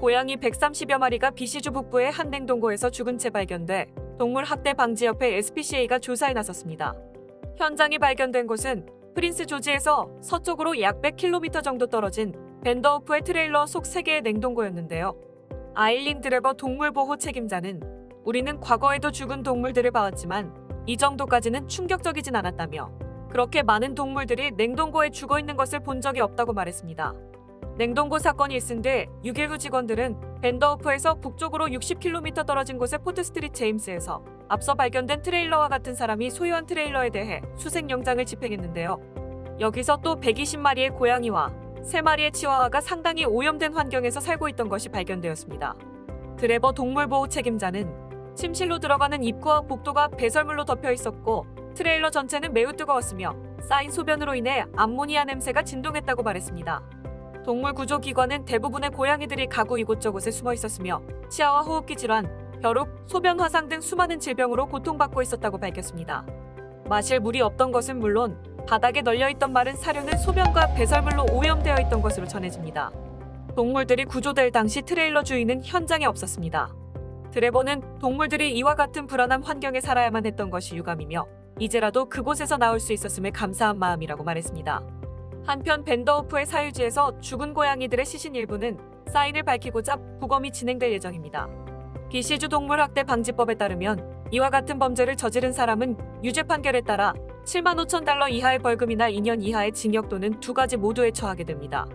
고양이 130여 마리가 비시주 북부의 한 냉동고에서 죽은 채 발견돼 동물 학대 방지협회 SPCA가 조사에 나섰습니다. 현장이 발견된 곳은 프린스 조지에서 서쪽으로 약 100km 정도 떨어진 벤더우프의 트레일러 속 3개의 냉동고였는데요. 아일린 드레버 동물보호 책임자는 우리는 과거에도 죽은 동물들을 봐왔지만 이 정도까지는 충격적이진 않았다며 그렇게 많은 동물들이 냉동고에 죽어 있는 것을 본 적이 없다고 말했습니다. 냉동고 사건이 있은 뒤 6일 후 직원들은 벤더우프에서 북쪽으로 60km 떨어진 곳의 포트스트리트 제임스에서 앞서 발견된 트레일러와 같은 사람이 소유한 트레일러에 대해 수색 영장을 집행했는데요. 여기서 또 120마리의 고양이와 3마리의 치와와가 상당히 오염된 환경에서 살고 있던 것이 발견되었습니다. 드레버 동물보호 책임자는 침실로 들어가는 입구와 복도가 배설물로 덮여 있었고 트레일러 전체는 매우 뜨거웠으며 쌓인 소변으로 인해 암모니아 냄새가 진동했다고 말했습니다. 동물 구조 기관은 대부분의 고양이들이 가구 이곳저곳에 숨어 있었으며 치아와 호흡기 질환, 벼룩, 소변 화상 등 수많은 질병으로 고통받고 있었다고 밝혔습니다. 마실 물이 없던 것은 물론 바닥에 널려 있던 마른 사료는 소변과 배설물로 오염되어 있던 것으로 전해집니다. 동물들이 구조될 당시 트레일러 주인은 현장에 없었습니다. 드레버는 동물들이 이와 같은 불안한 환경에 살아야만 했던 것이 유감이며 이제라도 그곳에서 나올 수 있었음에 감사한 마음이라고 말했습니다. 한편 벤더우프의 사유지에서 죽은 고양이들의 시신 일부는 사인을 밝히고자 부검이 진행될 예정입니다. 비시주 동물학대 방지법에 따르면 이와 같은 범죄를 저지른 사람은 유죄 판결에 따라 7만 5천 달러 이하의 벌금이나 2년 이하의 징역 또는 두 가지 모두에 처하게 됩니다.